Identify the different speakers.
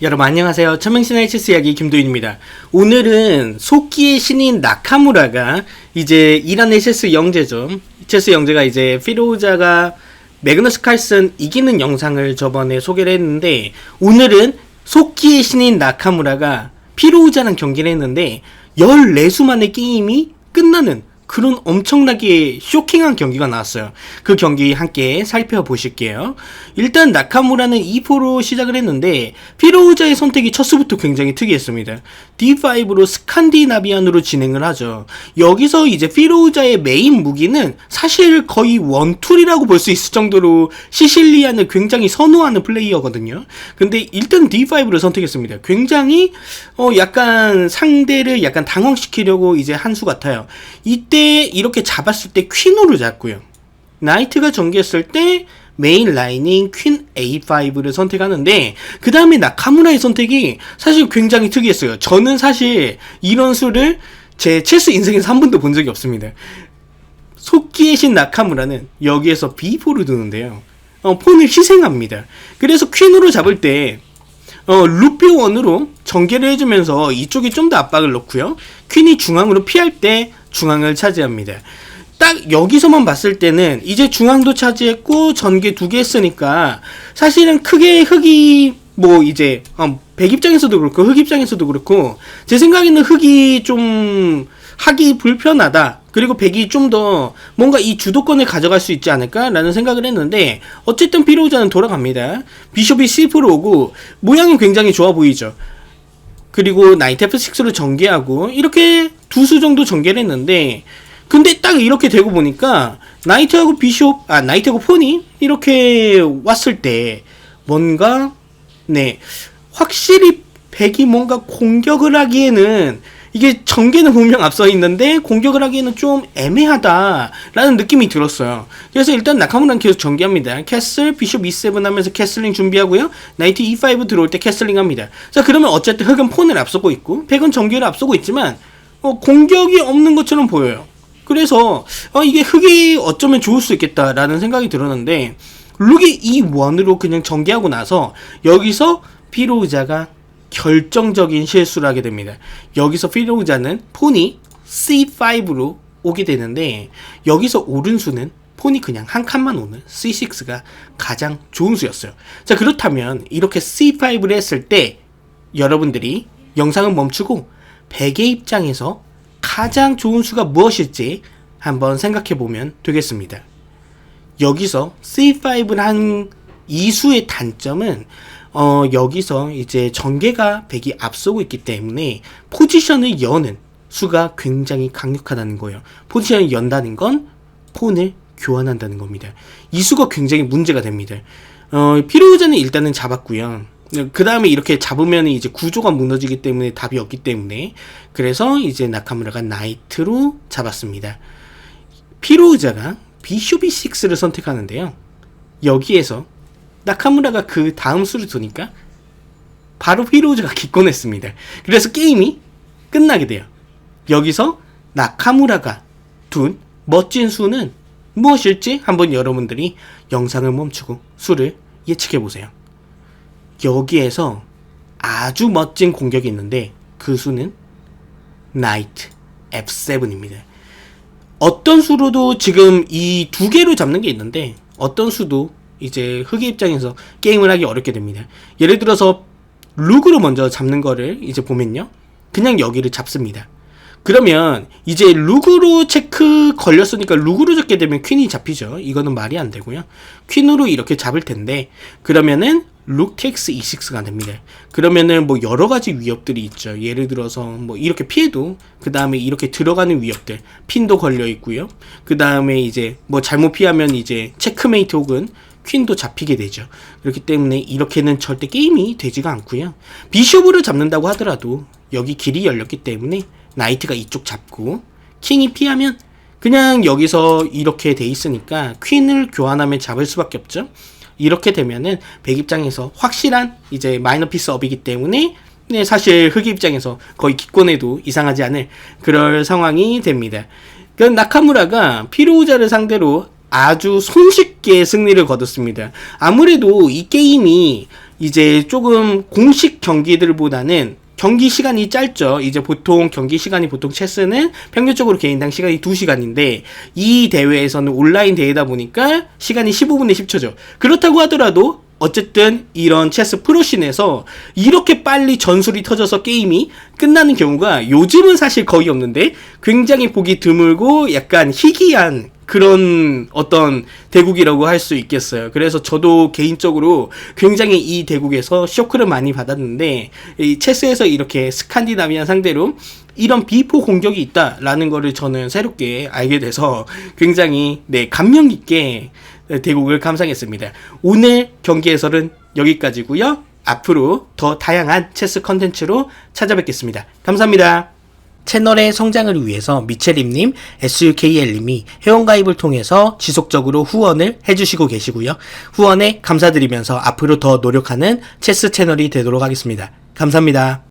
Speaker 1: 여러분 안녕하세요. 천명신의 체스 이야기 김도인입니다. 오늘은 속기의 신인 나카무라가 이제 이란의 체스 영재죠. 체스 영재가 이제 피로자가 매그너스 칼슨 이기는 영상을 저번에 소개를 했는데 오늘은 속기의 신인 나카무라가 피로자랑 경기를 했는데 14수 만의 게임이 끝나는 그런 엄청나게 쇼킹한 경기가 나왔어요. 그 경기 함께 살펴보실게요. 일단 나카무라는 2포로 시작을 했는데 피로우자의 선택이 첫 수부터 굉장히 특이했습니다. D5로 스칸디나비안으로 진행을 하죠. 여기서 이제 피로우자의 메인 무기는 사실 거의 원툴이라고 볼 수 있을 정도로 시실리안을 굉장히 선호하는 플레이어거든요. 근데 일단 D5를 선택했습니다. 굉장히 어 약간 상대를 약간 당황시키려고 이제 한 수 같아요. 이때 이렇게 잡았을 때 퀸으로 잡고요. 나이트가 전개했을 때 메인 라인인 퀸 A5를 선택하는데 그 다음에 나카무라의 선택이 사실 굉장히 특이했어요. 저는 사실 이런 수를 제 체스 인생에서 한 번도 본 적이 없습니다. 속기의 신 나카무라는 여기에서 B4를 두는데요. 어, 폰을 희생합니다. 그래서 퀸으로 잡을 때 어, 루피 원으로 전개를 해주면서 이쪽에 좀 더 압박을 넣고요. 퀸이 중앙으로 피할 때 중앙을 차지합니다. 딱 여기서만 봤을 때는 이제 중앙도 차지했고 전개 두 개 했으니까 사실은 크게 흑이 뭐 이제 어, 백 입장에서도 그렇고 흑 입장에서도 그렇고 제 생각에는 흑이 좀 하기 불편하다. 그리고 백이 좀 더 뭔가 이 주도권을 가져갈 수 있지 않을까라는 생각을 했는데 어쨌든 피로자는 돌아갑니다. 비숍이 C4로 오고 모양이 굉장히 좋아 보이죠. 그리고 나이트 F6로 전개하고 이렇게 두 수 정도 전개를 했는데 근데 딱 이렇게 되고 보니까 나이트하고 비숍 아 나이트하고 폰이 이렇게 왔을 때 뭔가 네 확실히 백이 뭔가 공격을 하기에는 이게 전개는 분명 앞서 있는데 공격을 하기에는 좀 애매하다라는 느낌이 들었어요. 그래서 일단 나카무라는 계속 전개합니다. 캐슬, 비숍 E7 하면서 캐슬링 준비하고요. 나이트 E5 들어올 때 캐슬링 합니다. 자 그러면 어쨌든 흑은 폰을 앞서고 있고 백은 전개를 앞서고 있지만 어, 공격이 없는 것처럼 보여요. 그래서 어, 이게 흑이 어쩌면 좋을 수 있겠다라는 생각이 들었는데 룩이 E1으로 그냥 전개하고 나서 여기서 피로우자가 결정적인 실수를 하게 됩니다. 여기서 피로우자는 폰이 C5로 오게 되는데 여기서 오른수는 폰이 그냥 한 칸만 오는 C6가 가장 좋은 수였어요. 자 그렇다면 이렇게 C5를 했을 때 여러분들이 영상을 멈추고 백의 입장에서 가장 좋은 수가 무엇일지 한번 생각해 보면 되겠습니다. 여기서 C5를 한이 수의 단점은 어, 여기서 이제 전개가 100이 앞서고 있기 때문에 포지션을 여는 수가 굉장히 강력하다는 거예요. 포지션을 연다는 건 폰을 교환한다는 겁니다. 이 수가 굉장히 문제가 됩니다. 어, 피로우자는 일단은 잡았고요. 그 다음에 이렇게 잡으면 이제 구조가 무너지기 때문에 답이 없기 때문에 그래서 이제 나카무라가 나이트로 잡았습니다. 피로우자가 비쇼비 6를 선택하는데요. 여기에서 나카무라가 그 다음 수를 두니까 바로 피로우즈가 기권했습니다. 그래서 게임이 끝나게 돼요. 여기서 나카무라가 둔 멋진 수는 무엇일지 한번 여러분들이 영상을 멈추고 수를 예측해 보세요. 여기에서 아주 멋진 공격이 있는데 그 수는 나이트 F7입니다. 어떤 수로도 지금 이 두 개로 잡는 게 있는데 어떤 수도 이제 흑의 입장에서 게임을 하기 어렵게 됩니다. 예를 들어서 룩으로 먼저 잡는 거를 이제 보면요. 그냥 여기를 잡습니다. 그러면 이제 룩으로 체크 걸렸으니까 룩으로 잡게 되면 퀸이 잡히죠. 이거는 말이 안 되고요. 퀸으로 이렇게 잡을 텐데 그러면은 룩 텍스 E6가 됩니다. 그러면은 뭐 여러 가지 위협들이 있죠. 예를 들어서 뭐 이렇게 피해도 그 다음에 이렇게 들어가는 위협들 핀도 걸려 있고요. 그 다음에 이제 뭐 잘못 피하면 이제 체크메이트 혹은 퀸도 잡히게 되죠. 그렇기 때문에 이렇게는 절대 게임이 되지가 않고요. 비숍으로 잡는다고 하더라도 여기 길이 열렸기 때문에 나이트가 이쪽 잡고 킹이 피하면 그냥 여기서 이렇게 돼 있으니까 퀸을 교환하면 잡을 수밖에 없죠. 이렇게 되면은 백 입장에서 확실한 이제 마이너 피스 업이기 때문에 네, 사실 흑 입장에서 거의 기권해도 이상하지 않을 그럴 상황이 됩니다. 그 나카무라가 피로우자를 상대로 아주 손쉽게 승리를 거뒀습니다. 아무래도 이 게임이 이제 조금 공식 경기들보다는 경기 시간이 짧죠. 이제 보통 경기 시간이 보통 체스는 평균적으로 개인당 시간이 2시간인데 이 대회에서는 온라인 대회다 보니까 시간이 15분에 10초죠. 그렇다고 하더라도 어쨌든 이런 체스 프로씬에서 이렇게 빨리 전술이 터져서 게임이 끝나는 경우가 요즘은 사실 거의 없는데 굉장히 보기 드물고 약간 희귀한 그런 어떤 대국이라고 할 수 있겠어요. 그래서 저도 개인적으로 굉장히 이 대국에서 쇼크를 많이 받았는데 이 체스에서 이렇게 스칸디나비아 상대로 이런 비포 공격이 있다라는 거를 저는 새롭게 알게 돼서 굉장히 네 감명 깊게 대국을 감상했습니다. 오늘 경기 해설은 여기까지고요. 앞으로 더 다양한 체스 컨텐츠로 찾아뵙겠습니다. 감사합니다. 채널의 성장을 위해서 미첼임님, SUKL님이 회원가입을 통해서 지속적으로 후원을 해주시고 계시고요. 후원에 감사드리면서 앞으로 더 노력하는 체스 채널이 되도록 하겠습니다. 감사합니다.